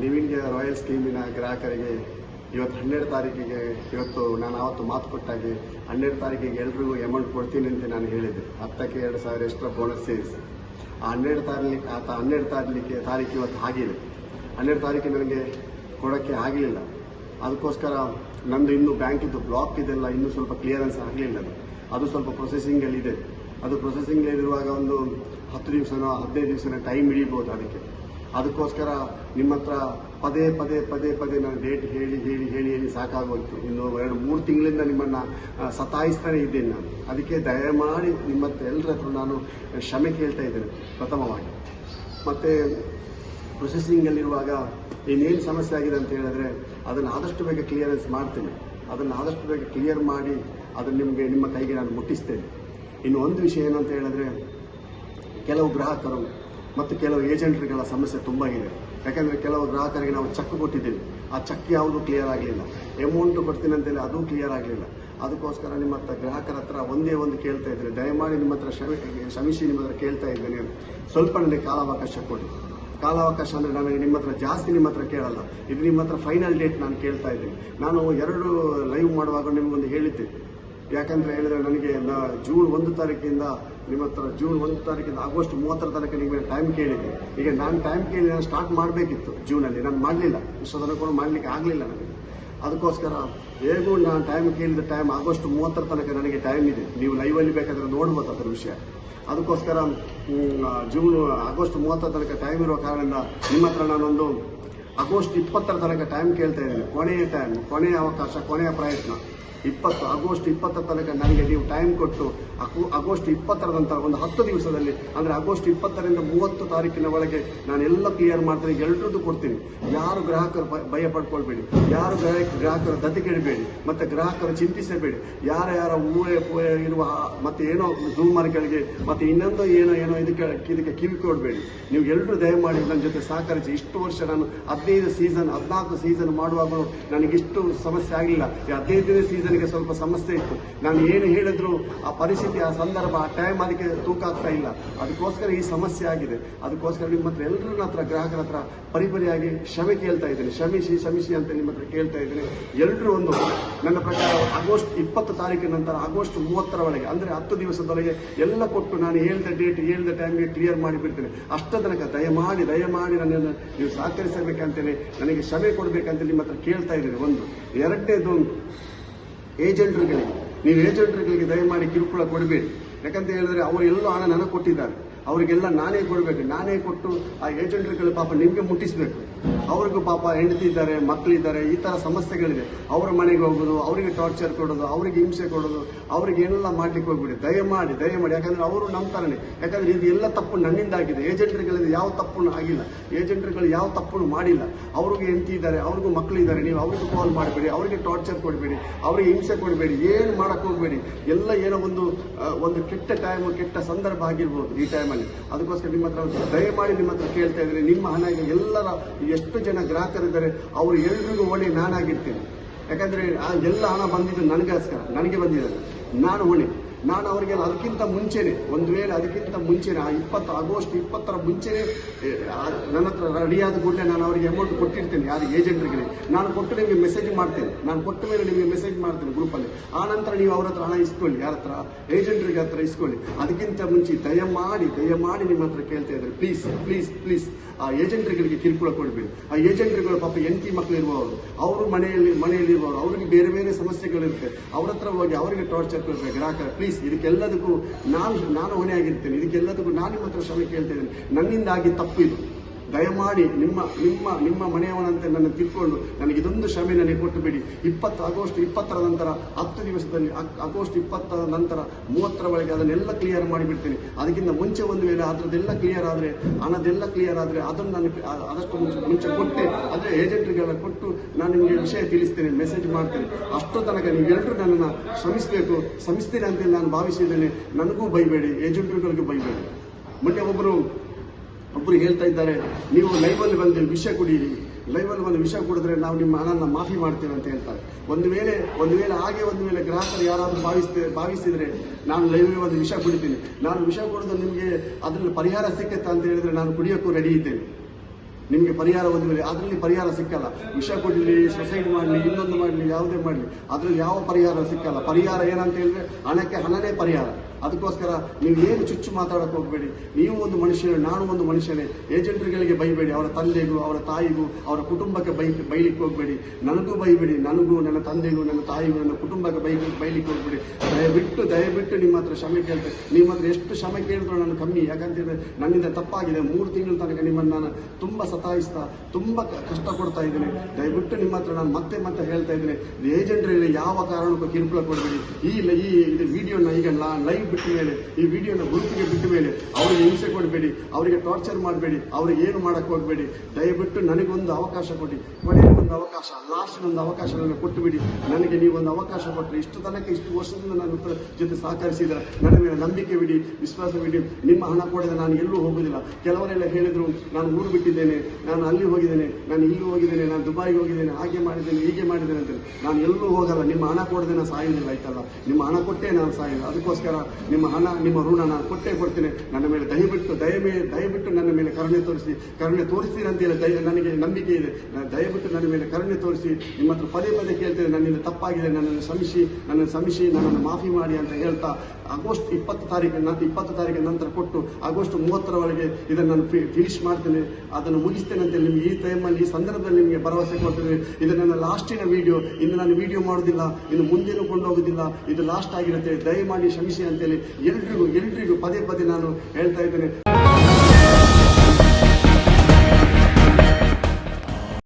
Living royal ಸ್ಕೀಮಿನ ಗ್ರಾಹಕರಿಗೆ ಇವತ್ತು ಹನ್ನೆರಡು ತಾರೀಕಿಗೆ ಇವತ್ತು ನಾನು ಆವತ್ತು ಮಾತು ಕೊಟ್ಟಾಗಿ ಹನ್ನೆರಡು ತಾರೀಕಿಗೆ ಎಲ್ರಿಗೂ ಅಮೌಂಟ್ ಕೊಡ್ತೀನಿ ಅಂತ ನಾನು ಹೇಳಿದ್ದೆ ಹತ್ತಕ್ಕೆ ಎರಡು ಸಾವಿರ ಎಕ್ಸ್ಟ್ರಾ ಬೋನಸ್ ಸೇರಿಸಿ ಆ ಹನ್ನೆರಡು ತಾರೀಕು ಆತ ಹನ್ನೆರಡು ತಾರೀಕಿಗೆ ತಾರೀಕು ಇವತ್ತು ಆಗಿದೆ. ಹನ್ನೆರಡು ತಾರೀಕು ನನಗೆ ಕೊಡೋಕ್ಕೆ ಆಗಲಿಲ್ಲ. ಅದಕ್ಕೋಸ್ಕರ ನಮ್ಮದು ಇನ್ನೂ ಬ್ಯಾಂಕಿದ್ದು ಬ್ಲಾಕ್ ಇದೆಲ್ಲ ಇನ್ನೂ ಸ್ವಲ್ಪ ಕ್ಲಿಯರೆನ್ಸ್ ಆಗಲಿಲ್ಲ ಅದು. ಅದು ಸ್ವಲ್ಪ ಪ್ರೊಸೆಸಿಂಗಲ್ಲಿ ಇದೆ ಅದು ಪ್ರೊಸೆಸಿಂಗಲ್ಲಿರುವಾಗ ಒಂದು ಹತ್ತು ದಿವಸನೋ ಹದಿನೈದು ದಿವಸನೋ ಟೈಮ್ ಹಿಡಿಬೋದು ಅದಕ್ಕೆ. ಅದಕ್ಕೋಸ್ಕರ ನಿಮ್ಮ ಹತ್ರ ಪದೇ ಪದೇ ಪದೇ ಪದೇ ನಾನು ಡೇಟ್ ಹೇಳಿ ಹೇಳಿ ಹೇಳಿ ಹೇಳಿ ಸಾಕಾಗೋಯ್ತು ಇನ್ನು ಎರಡು ಮೂರು ತಿಂಗಳಿಂದ ನಿಮ್ಮನ್ನು ಸತಾಯಿಸ್ತಾನೆ ಇದ್ದೇನೆ ನಾನು. ಅದಕ್ಕೆ ದಯಮಾಡಿ ನಿಮ್ಮ ಹತ್ರ ಎಲ್ಲರ ಹತ್ರ ನಾನು ಕ್ಷಮೆ ಕೇಳ್ತಾ ಇದ್ದೇನೆ, ಪ್ರಥಮವಾಗಿ. ಮತ್ತು ಪ್ರೊಸೆಸಿಂಗಲ್ಲಿರುವಾಗ ಇನ್ನೇನು ಸಮಸ್ಯೆ ಆಗಿದೆ ಅಂತ ಹೇಳಿದ್ರೆ ಅದನ್ನು ಆದಷ್ಟು ಬೇಗ ಕ್ಲಿಯರೆನ್ಸ್ ಮಾಡ್ತೇನೆ. ಅದನ್ನು ಆದಷ್ಟು ಬೇಗ ಕ್ಲಿಯರ್ ಮಾಡಿ ಅದನ್ನು ನಿಮಗೆ, ನಿಮ್ಮ ಕೈಗೆ ನಾನು ಮುಟ್ಟಿಸ್ತೇನೆ. ಇನ್ನು ಒಂದು ವಿಷಯ ಏನಂತ ಹೇಳಿದ್ರೆ, ಕೆಲವು ಗ್ರಾಹಕರು ಮತ್ತು ಕೆಲವು ಏಜೆಂಟ್ಗಳ ಸಮಸ್ಯೆ ತುಂಬ ಇದೆ. ಯಾಕೆಂದರೆ ಕೆಲವು ಗ್ರಾಹಕರಿಗೆ ನಾವು ಚೆಕ್ ಕೊಟ್ಟಿದ್ದೀವಿ. ಆ ಚೆಕ್ ಯಾವುದು ಕ್ಲಿಯರ್ ಆಗಲಿಲ್ಲ. ಅಮೌಂಟ್ ಕೊಡ್ತೀನಿ ಅಂತೇಳಿ ಅದು ಕ್ಲಿಯರ್ ಆಗಲಿಲ್ಲ. ಅದಕ್ಕೋಸ್ಕರ ನಿಮ್ಮ ಹತ್ರ ಗ್ರಾಹಕರ ಹತ್ರ ಒಂದೇ ಒಂದು ಕೇಳ್ತಾ ಇದ್ದೀನಿ ದಯಮಾಡಿ ನಿಮ್ಮ ಹತ್ರ ಕ್ಷಮೆ, ಕ್ಷಮಿಸಿ ನಿಮ್ಮ ಹತ್ರ ಕೇಳ್ತಾ ಇದ್ದೇನೆ ಸ್ವಲ್ಪ ನನಗೆ ಕಾಲಾವಕಾಶ ಕೊಡಿ. ಕಾಲಾವಕಾಶ ಅಂದರೆ ನನಗೆ ನಿಮ್ಮ ಹತ್ರ ಜಾಸ್ತಿ ನಿಮ್ಮ ಹತ್ರ ಕೇಳಲ್ಲ. ಇದು ನಿಮ್ಮ ಹತ್ರ ಫೈನಲ್ ಡೇಟ್ ನಾನು ಕೇಳ್ತಾ ಇದ್ದೀನಿ. ನಾನು ಎರಡು ಲೈವ್ ಮಾಡುವಾಗ ನಿಮಗೊಂದು ಹೇಳಿದ್ದೆ. ಯಾಕಂದ್ರೆ ಹೇಳಿದ್ರೆ ನನಗೆ ಜೂನ್ ಒಂದು ತಾರೀಕಿಂದ ನಿಮ್ಮ ಹತ್ರ ಜೂನ್ ಒಂದು ತಾರೀಕಿಂದ ಆಗಸ್ಟ್ ಮೂವತ್ತರ ತನಕ ನಿಮಗೆ ಟೈಮ್ ಕೇಳಿದೆ. ಈಗ ನಾನು ಟೈಮ್ ಕೇಳಿ ನಾನು ಸ್ಟಾರ್ಟ್ ಮಾಡಬೇಕಿತ್ತು ಜೂನಲ್ಲಿ. ನಾನು ಮಾಡಲಿಲ್ಲ. ಇಷ್ಟೊತ್ತನ ಕೂಡ ಮಾಡಲಿಕ್ಕೆ ಆಗಲಿಲ್ಲ ನನಗೆ. ಅದಕ್ಕೋಸ್ಕರ ಹೇಗೂ ನಾನು ಟೈಮ್ ಕೇಳಿದ ಟೈಮ್ ಆಗಸ್ಟ್ ಮೂವತ್ತರ ತನಕ ನನಗೆ ಟೈಮ್ ಇದೆ. ನೀವು ಲೈವಲ್ಲಿ ಬೇಕಾದ್ರೆ ನೋಡ್ಬೋದು ಅದರ ವಿಷಯ. ಅದಕ್ಕೋಸ್ಕರ ಜೂನ್, ಆಗಸ್ಟ್ ಮೂವತ್ತರ ತನಕ ಟೈಮ್ ಇರುವ ಕಾರಣದಿಂದ ನಿಮ್ಮ ಹತ್ರ ನಾನೊಂದು ಆಗಸ್ಟ್ ಇಪ್ಪತ್ತರ ತನಕ ಟೈಮ್ ಕೇಳ್ತಾ ಇದ್ದೀನಿ. ಕೊನೆಯ ಟೈಮ್ ಕೊನೆಯ ಅವಕಾಶ, ಕೊನೆಯ ಪ್ರಯತ್ನ. ಇಪ್ಪತ್ತು, ಆಗಸ್ಟ್ ಇಪ್ಪತ್ತರ ತನಕ ನನಗೆ ನೀವು ಟೈಮ್ ಕೊಟ್ಟು ಆಗಸ್ಟ್ ಇಪ್ಪತ್ತರ ನಂತರ ಒಂದು ಹತ್ತು ದಿವಸದಲ್ಲಿ, ಅಂದರೆ ಆಗಸ್ಟ್ ಇಪ್ಪತ್ತರಿಂದ ಮೂವತ್ತು ತಾರೀಕಿನ ಒಳಗೆ ನಾನು ಎಲ್ಲ ಕ್ಲಿಯರ್ ಮಾಡ್ತೀನಿ, ಎಲ್ರದ್ದು ಕೊಡ್ತೀನಿ. ಯಾರು ಗ್ರಾಹಕರು ಭಯ- ಪಡ್ಕೊಳ್ಬೇಡಿ. ಯಾರು ಗ್ರಾಹಕ ಗ್ರಾಹಕರು ದತ್ತಿಗೆಡಬೇಡಿ ಮತ್ತೆ ಗ್ರಾಹಕರು ಚಿಂತಿಸಬೇಡಿ. ಯಾರ ಯಾರ ಊರೇ ಇರುವ ಮತ್ತೆ ಏನೋ ಝೂಮರ್ಗಳಿಗೆ ಮತ್ತೆ ಇನ್ನೊಂದು ಏನೋ ಏನೋ ಇದಕ್ಕೆ ಇದಕ್ಕೆ ಕಿವಿ ಕೊಡಬೇಡಿ. ನೀವು ಎಲ್ಲರೂ ದಯಮಾಡಿ ನನ್ನ ಜೊತೆ ಸಹಕರಿಸಿ. ಇಷ್ಟು ವರ್ಷ ನಾನು ಹದಿನೈದು ಸೀಸನ್ ಹದಿನಾಲ್ಕು ಸೀಸನ್ ಮಾಡುವಾಗಲೂ ನನಗಿಷ್ಟು ಸಮಸ್ಯೆ ಆಗಲಿಲ್ಲ. ಹದಿನೈದನೇ ಹದಿನೈದನೇ ಸೀಸನ್ಗೆ ಸ್ವಲ್ಪ ಸಮಸ್ಯೆ ಇತ್ತು. ನಾನು ಏನು ಹೇಳಿದ್ರು ಆ ಪರಿಸ್ಥಿತಿ, ಆ ಸಂದರ್ಭ, ಆ ಟೈಮ್ ಅದಕ್ಕೆ ತೂಕ ಆಗ್ತಾ ಇಲ್ಲ. ಅದಕ್ಕೋಸ್ಕರ ಈ ಸಮಸ್ಯೆ ಆಗಿದೆ. ಅದಕ್ಕೋಸ್ಕರ ನಿಮ್ಮ ಹತ್ರ ಎಲ್ಲರ ಹತ್ರ, ಗ್ರಾಹಕರ ಹತ್ರ ಪರಿಪರಿಯಾಗಿ ಕ್ಷಮೆ ಕೇಳ್ತಾ ಇದ್ದೇನೆ. ಕ್ಷಮಿಸಿ ಕ್ಷಮಿಸಿ ಅಂತ ನಿಮ್ಮ ಹತ್ರ ಕೇಳ್ತಾ ಇದ್ದೇನೆ. ಎಲ್ಲರೂ ಒಂದು, ನನ್ನ ಪ್ರಕಾರ ಆಗಸ್ಟ್ ಇಪ್ಪತ್ತು ತಾರೀಕಿನ ನಂತರ, ಆಗಸ್ಟ್ ಮೂವತ್ತರವರೆಗೆ, ಅಂದರೆ ಹತ್ತು ದಿವಸದೊಳಗೆ ಎಲ್ಲ ಕೊಟ್ಟು ನಾನು ಹೇಳಿದ ಡೇಟ್ ಹೇಳಿದ ಟೈಮ್ಗೆ ಕ್ಲಿಯರ್ ಮಾಡಿಬಿಡ್ತೇನೆ. ಅಷ್ಟ ತನಕ ದಯಮಾಡಿ ದಯಮಾಡಿ ನನ್ನನ್ನು ನೀವು ಸಹಕರಿಸಬೇಕಂತೇಳಿ ನನಗೆ ಕ್ಷಮೆ ಕೊಡಬೇಕಂತ ನಿಮ್ಮ ಹತ್ರ ಕೇಳ್ತಾ ಇದ್ದೇನೆ. ಒಂದು ಎರಡನೇದು ಏಜೆಂಟ್ರುಗಳಿಗೆ ನೀವು ಏಜೆಂಟ್ರುಗಳಿಗೆ ದಯಮಾಡಿ ಕಿರುಕುಳ ಕೊಡಬೇಡಿ. ಯಾಕಂತ ಹೇಳಿದ್ರೆ ಅವರು ಎಲ್ಲೂ ಹಣ ನನಗೆ ಕೊಟ್ಟಿದ್ದಾರೆ. ಅವರಿಗೆಲ್ಲ ನಾನೇ ಕೊಡಬೇಕು, ನಾನೇ ಕೊಟ್ಟು ಆ ಏಜೆಂಟ್ರುಗಳು ಪಾಪ ನಿಮಗೆ ಮುಟ್ಟಿಸಬೇಕು. ಅವ್ರಿಗೂ ಪಾಪ ಹೆಂಡತಿ ಇದ್ದಾರೆ ಮಕ್ಕಳಿದ್ದಾರೆ ಈ ಥರ ಸಮಸ್ಯೆಗಳಿದೆ. ಅವರ ಮನೆಗೆ ಹೋಗೋದು, ಅವರಿಗೆ ಟಾರ್ಚರ್ ಕೊಡೋದು, ಅವರಿಗೆ ಹಿಂಸೆ ಕೊಡೋದು, ಅವ್ರಿಗೆ ಏನೆಲ್ಲ ಮಾಡ್ಲಿಕ್ಕೆ ಹೋಗ್ಬಿಡಿ. ದಯಮಾಡಿ ದಯಮಾಡಿ. ಯಾಕಂದ್ರೆ ಅವರು ನಮ್ಮ ನಂಬ್ತಾರನೆ ಯಾಕಂದ್ರೆ ಇದು ಎಲ್ಲ ತಪ್ಪು ನನ್ನಿಂದ ಆಗಿದೆ. ಯಾವ ತಪ್ಪು ಆಗಿಲ್ಲ. ಏಜೆಂಟ್ರುಗಳು ಯಾವ ತಪ್ಪು ಮಾಡಿಲ್ಲ. ಅವ್ರಿಗೆ ಹೆಂಡತಿ ಇದ್ದಾರೆ, ಅವ್ರಿಗೂ ಮಕ್ಕಳಿದ್ದಾರೆ ನೀವು ಅವ್ರಿಗೂ ಕಾಲ್ ಮಾಡಬೇಡಿ, ಅವರಿಗೆ ಟಾರ್ಚರ್ ಕೊಡಬೇಡಿ, ಅವರಿಗೆ ಹಿಂಸೆ ಕೊಡಬೇಡಿ, ಏನು ಮಾಡಕ್ಕೆ ಹೋಗಬೇಡಿ. ಎಲ್ಲ ಏನೋ ಒಂದು ಒಂದು ಕೆಟ್ಟ ಟೈಮ್ ಕೆಟ್ಟ ಸಂದರ್ಭ ಆಗಿರ್ಬೋದು ಈ ಟೈಮಲ್ಲಿ ಅದಕ್ಕೋಸ್ಕರ ನಿಮ್ಮ ಹತ್ರ ದಯಮಾಡಿ ನಿಮ್ಮ ಹತ್ರ ಕೇಳ್ತಾ ಇದ್ದೀನಿ ನಿಮ್ಮ ಹಣ ಈಗ ಎಲ್ಲರ ಎಷ್ಟು ಜನ ಗ್ರಾಹಕರಿದ್ದಾರೆ, ಅವರು ಎಲ್ರಿಗೂ ಹೊಣೆ ನಾನಾಗಿರ್ತೀನಿ. ಯಾಕಂದ್ರೆ ಆ ಎಲ್ಲ ಹಣ ಬಂದಿದ್ದು ನನಗೋಸ್ಕರ, ನನಗೆ ಬಂದಿದ್ದಾರೆ ನಾನು ಹೊಣೆ ನಾನು ಅವರಿಗೆ ಅದಕ್ಕಿಂತ ಮುಂಚೆನೆ, ಒಂದು ವೇಳೆ ಅದಕ್ಕಿಂತ ಮುಂಚೆನೆ, ಆ ಇಪ್ಪತ್ತು, ಆಗಸ್ಟ್ ಇಪ್ಪತ್ತರ ಮುಂಚೆನೆ ನನ್ನ ಹತ್ರ ರೆಡಿಯಾದ ಕೂಡಲೇ ನಾನು ಅವರಿಗೆ ಅಮೌಂಟ್ ಕೊಟ್ಟಿರ್ತೇನೆ, ಯಾರು ಏಜೆಂಟ್ರಿಗೆ ನಾನು ಕೊಟ್ಟು ನಿಮಗೆ ಮೆಸೇಜ್ ಮಾಡ್ತೇನೆ. ನಾನು ಕೊಟ್ಟ ಮೇಲೆ ನಿಮಗೆ ಮೆಸೇಜ್ ಮಾಡ್ತೇನೆ ಗ್ರೂಪಲ್ಲಿ ಆ ನಂತರ ನೀವು ಅವ್ರ ಹತ್ರ ಹಣ ಇಸ್ಕೊಳ್ಳಿ, ಯಾರ ಹತ್ರ ಏಜೆಂಟ್ರಿಗೆ ಹತ್ರ ಇಸ್ಕೊಳ್ಳಿ. ಅದಕ್ಕಿಂತ ಮುಂಚೆ, ದಯಮಾಡಿ ದಯಮಾಡಿ ನಿಮ್ಮ ಹತ್ರ ಕೇಳ್ತಾ ಇದ್ದಾರೆ. ಪ್ಲೀಸ್ ಪ್ಲೀಸ್ ಪ್ಲೀಸ್ ಆ ಏಜೆಂಟ್ರುಗಳಿಗೆ ಕಿರುಕುಳ ಕೊಡಬೇಡಿ. ಆ ಏಜೆಂಟ್ರುಗಳು ಪಾಪ ಎಂಟಿ ಮಕ್ಕಳು ಇರುವವರು, ಅವರು ಮನೆಯಲ್ಲಿ ಮನೆಯಲ್ಲಿ ಇರುವವರು ಅವರಿಗೆ ಬೇರೆ ಬೇರೆ ಸಮಸ್ಯೆಗಳಿರುತ್ತೆ. ಅವ್ರ ಹತ್ರ ಹೋಗಿ ಅವರಿಗೆ ಟಾರ್ಚರ್ ಕೊಡ್ಬೇಕು. ಗ್ರಾಹಕರ ಪ್ಲೀಸ್ ಇದಕ್ಕೆಲ್ಲದಕ್ಕೂ ನಾನು ನಾನು ಹೊಣೆಯಾಗಿರ್ತೇನೆ. ಇದಕ್ಕೆಲ್ಲದಕ್ಕೂ ನಾನು ನಿಮ್ಮ ಹತ್ರ ಕೇಳ್ತಾ ಇದ್ದೇನೆ. ನನ್ನಿಂದಾಗಿ ತಪ್ಪು ಇದು ದಯಮಾಡಿ ನಿಮ್ಮ ನಿಮ್ಮ ನಿಮ್ಮ ಮನೆಯವನಂತೆ ನನ್ನ ತಿಳ್ಕೊಂಡು ನನಗೆ ಇದೊಂದು ಕ್ಷಮೆ ನನಗೆ ಕೊಟ್ಟು ಬಿಡಿ. ಇಪ್ಪತ್ತು ಆಗಸ್ಟ್ ಇಪ್ಪತ್ತರ ನಂತರ, ಹತ್ತು ದಿವಸದಲ್ಲಿ ಆಗಸ್ಟ್ ಇಪ್ಪತ್ತರ ನಂತರ, ಮೂವತ್ತರ ಒಳಗೆ ಅದನ್ನೆಲ್ಲ ಕ್ಲಿಯರ್ ಮಾಡಿಬಿಡ್ತೀನಿ. ಅದಕ್ಕಿಂತ ಮುಂಚೆ ಒಂದು ವೇಳೆ ಅದರದ್ದೆಲ್ಲ ಕ್ಲಿಯರ್ ಆದರೆ ಹಣದೆಲ್ಲ ಕ್ಲಿಯರ್ ಆದರೆ ಅದನ್ನು ನಾನು, ಆದಷ್ಟು ಮುಂಚೆ ಮುಂಚೆ ಕೊಟ್ಟೆ. ಅಂದರೆ ಏಜೆಂಟ್ರಿಗೆಲ್ಲ ಕೊಟ್ಟು ನಾನು ನಿಮಗೆ ವಿಷಯ ತಿಳಿಸ್ತೇನೆ ಮೆಸೇಜ್ ಮಾಡ್ತೇನೆ. ಅಷ್ಟು ತನಕ ನೀವೆಲ್ಲರೂ ನನ್ನನ್ನು ಶ್ರಮಿಸಬೇಕು ಶ್ರಮಿಸ್ತೀರಿ ಅಂತೇಳಿ ನಾನು ಭಾವಿಸಿದ್ದೇನೆ. ನನಗೂ ಬೈಬೇಡಿ ಏಜೆಂಟ್ಗಳಿಗೂ ಬೈಬೇಡಿ ಮೊನ್ನೆ ಒಬ್ಬರು ಒಬ್ಬರು ಹೇಳ್ತಾ ಇದ್ದಾರೆ, ನೀವು ಲೈವಲ್ಲಿ ಬಂದು ವಿಷ ಕುಡೀರಿ. ಲೈವಲ್ಲಿ ಬಂದು ವಿಷ ಕುಡಿದ್ರೆ ನಾವು ನಿಮ್ಮ ಹಣನ ಮಾಫಿ ಮಾಡ್ತೇವೆ ಅಂತ ಹೇಳ್ತಾರೆ. ಒಂದು ವೇಳೆ ಒಂದು ವೇಳೆ ಹಾಗೆ ಒಂದು ವೇಳೆ ಗ್ರಾಹಕರು ಯಾರಾದರೂ ಭಾವಿಸ್ತೇ, ಭಾವಿಸಿದರೆ ನಾನು ಲೈವಲ್ಲಿ ಒಂದು ವಿಷ ಕುಡಿತೀನಿ. ನಾನು ವಿಷ ಕುಡಿದು ನಿಮಗೆ ಅದರಲ್ಲಿ ಪರಿಹಾರ ಸಿಕ್ಕತ್ತೆ ಅಂತ ಹೇಳಿದ್ರೆ ನಾನು ಕುಡಿಯೋಕ್ಕೂ ರೆಡಿ ಇದ್ದೇನೆ. ನಿಮಗೆ ಪರಿಹಾರ ಹೊಂದಿಲ್ಲ ಅದರಲ್ಲಿ ಪರಿಹಾರ ಸಿಕ್ಕಲ್ಲ. ವಿಷ ಕೊಡಲಿ ಸೊಸೈಟಿ ಮಾಡಲಿ, ಇನ್ನೊಂದು ಮಾಡಲಿ, ಯಾವುದೇ ಮಾಡಲಿ, ಅದರಲ್ಲಿ ಯಾವ ಪರಿಹಾರ ಸಿಕ್ಕಲ್ಲ. ಪರಿಹಾರ ಏನಂತ ಹೇಳಿದ್ರೆ ಹಣಕ್ಕೆ ಹಣನೇ ಪರಿಹಾರ. ಅದಕ್ಕೋಸ್ಕರ ನೀವು ಏನು ಚುಚ್ಚು ಮಾತಾಡಕ್ಕೆ ಹೋಗಬೇಡಿ. ನೀವು ಒಂದು ಮನುಷ್ಯನೇ, ನಾನು ಒಂದು ಮನುಷ್ಯನೇ. ಏಜೆಂಟ್ಗಳಿಗೆ ಬೈಬೇಡಿ, ಅವರ ತಂದೆಗೂ, ಅವರ ತಾಯಿಗೂ, ಅವರ ಕುಟುಂಬಕ್ಕೆ ಬೈ, ಬೈಲಿಕ್ಕೆ ಹೋಗಬೇಡಿ. ನನಗೂ ಬೈಬೇಡಿ, ನನಗೂ, ನನ್ನ ತಂದೆಗೂ, ನನ್ನ ತಾಯಿಗೂ, ನನ್ನ ಕುಟುಂಬಕ್ಕೆ ಬೈ, ಬೈಲಿಕ್ಕೆ ಹೋಗಬೇಡಿ. ದಯವಿಟ್ಟು ದಯವಿಟ್ಟು ನಿಮ್ಮ ಹತ್ರ ಕ್ಷಮೆ ಕೇಳ್ತೇನೆ ನಿಮ್ಮ ಹತ್ರ ಎಷ್ಟು ಕ್ಷಮೆ ಕೇಳಿದ್ರು ನಾನು ಕಮ್ಮಿ. ಯಾಕಂತೇಳಿದ್ರೆ ನನ್ನಿಂದ ತಪ್ಪಾಗಿದೆ. ಮೂರು ತಿಂಗಳ ತನಕ ನಿಮ್ಮನ್ನು ನಾನು ತುಂಬ ಸತಾಯಿಸ್ತಾ, ತುಂಬ ಕಷ್ಟ ಕೊಡ್ತಾ ಇದ್ದೇನೆ. ದಯವಿಟ್ಟು ನಿಮ್ಮ ಹತ್ರ ನಾನು ಮತ್ತೆ ಮತ್ತೆ ಹೇಳ್ತಾ ಇದ್ದೀನಿ. ಏಜೆಂಟ್ರಲ್ಲಿ ಯಾವ ಕಾರಣಕ್ಕೂ ಕಿರುಕುಳ ಕೊಡಬೇಡಿ. ಈ ಈ ವಿಡಿಯೋನ ಈಗ ಲೈವ್ ಬಿಟ್ಟ ಮೇಲೆ, ಈ ವಿಡಿಯೋನ ಗುರುತಿಗೆ ಬಿಟ್ಟ ಮೇಲೆ ಅವರಿಗೆ ಹಿಂಸೆ ಕೊಡಬೇಡಿ, ಅವರಿಗೆ ಟಾರ್ಚರ್ ಮಾಡಬೇಡಿ, ಅವ್ರಿಗೆ ಏನು ಮಾಡಕ್ಕೆ ಹೋಗಬೇಡಿ. ದಯವಿಟ್ಟು ನನಗೊಂದು ಅವಕಾಶ ಕೊಡಿ. ಕೊನೆಯ ಒಂದು ಅವಕಾಶ ಲಾಸ್ಟ್ ಒಂದು ಅವಕಾಶ ನನಗೆ ಕೊಟ್ಟು ಬಿಡಿ. ನನಗೆ ನೀವೊಂದು ಅವಕಾಶ ಕೊಟ್ಟರೆ ಇಷ್ಟು ತನಕ ಇಷ್ಟು ವರ್ಷದಿಂದ ನಾನು ಜೊತೆ ಸಹಕರಿಸಿದ ನನ್ನ ಮೇಲೆ ನಂಬಿಕೆ ಬಿಡಿ ನಿಮ್ಮ ಹಣ ಕೊಡದೆ ನಾನು ಎಲ್ಲೂ ಹೋಗುದಿಲ್ಲ. ಕೆಲವರೆಲ್ಲ ಹೇಳಿದ್ರು, ನಾನು ಊರು ಬಿಟ್ಟಿದ್ದೇನೆ, ನಾನು ಅಲ್ಲಿ ಹೋಗಿದ್ದೇನೆ, ನಾನು ಇಲ್ಲಿ ಹೋಗಿದ್ದೇನೆ, ನಾನು ದುಬಾಯಿಗೆ ಹೋಗಿದ್ದೇನೆ, ಹಾಗೆ ಮಾಡಿದ್ದೇನೆ, ಹೀಗೆ ಮಾಡಿದ್ದೇನೆ ಅಂತ ನಾನು ಎಲ್ಲೂ ಹೋಗಲ್ಲ. ನಿಮ್ಮ ಹಣ ಕೊಡದೆ ನಾನು ಸಾಯುವುದಿಲ್ಲ, ಆಯ್ತಲ್ಲ? ನಿಮ್ಮ ಹಣ ಕೊಟ್ಟೇ ನಾನು ಸಾಯಿಲ್ಲ ಅದಕ್ಕೋಸ್ಕರ ನಿಮ್ಮ ಹಣ, ನಿಮ್ಮ ಋಣ ನಾನು ಕೊಟ್ಟೇ ಕೊಡ್ತೇನೆ. ನನ್ನ ಮೇಲೆ ದಯವಿಟ್ಟು ದಯ ಮೇಲೆ ದಯವಿಟ್ಟು ನನ್ನ ಮೇಲೆ ಕರುಣೆ ತೋರಿಸಿ. ಕರುಣೆ ತೋರಿಸಿರಿ ಅಂತ ಹೇಳಿ ದಯ, ನನಗೆ ನಂಬಿಕೆ ಇದೆ. ದಯವಿಟ್ಟು ನನ್ನ ಮೇಲೆ ಕರುಣೆ ತೋರಿಸಿ. ನಿಮ್ಮ ಹತ್ರ ಪದೇ ಪದೇ ಕೇಳ್ತೇನೆ, ನನ್ನಿಂದ ತಪ್ಪಾಗಿದೆ, ನನ್ನನ್ನು ಸಮಿಸಿ ನನ್ನನ್ನು ಸಮಿಸಿ ನನ್ನನ್ನು ಮಾಫಿ ಮಾಡಿ ಅಂತ ಹೇಳ್ತಾ ಆಗಸ್ಟ್ ಇಪ್ಪತ್ತು ತಾರೀಕು ಇಪ್ಪತ್ತು ತಾರೀಕಿನ ನಂತರ ಕೊಟ್ಟು ಆಗಸ್ಟ್ ಮೂವತ್ತರ ಒಳಗೆ ಇದನ್ನು ನಾನು ಫಿನಿಶ್ ಮಾಡ್ತೇನೆ. ಅದನ್ನು ಮುಗಿಸ್ತೇನೆ ಅಂತ ನಿಮಗೆ ಈ ಟೈಮಲ್ಲಿ ಈ ಸಂದರ್ಭದಲ್ಲಿ ನಿಮಗೆ ಭರವಸೆ ಕೊಡ್ತೇನೆ. ಇದು ನನ್ನ ಲಾಸ್ಟಿನ ವಿಡಿಯೋ ಇನ್ನು ನಾನು ವಿಡಿಯೋ ಮಾಡೋದಿಲ್ಲ ಇನ್ನು ಮುಂದೇನು ಕೊಂಡೋಗೋದಿಲ್ಲ ಇದು ಲಾಸ್ಟ್ ಆಗಿರುತ್ತೆ. ದಯಮಾಡಿ ಕ್ಷಮಿಸಿ ಅಂತೇಳಿ ಎಲ್ರಿಗೂ ಎಲ್ರಿಗೂ ಪದೇ ಪದೇ ನಾನು ಹೇಳ್ತಾ ಇದ್ದೇನೆ.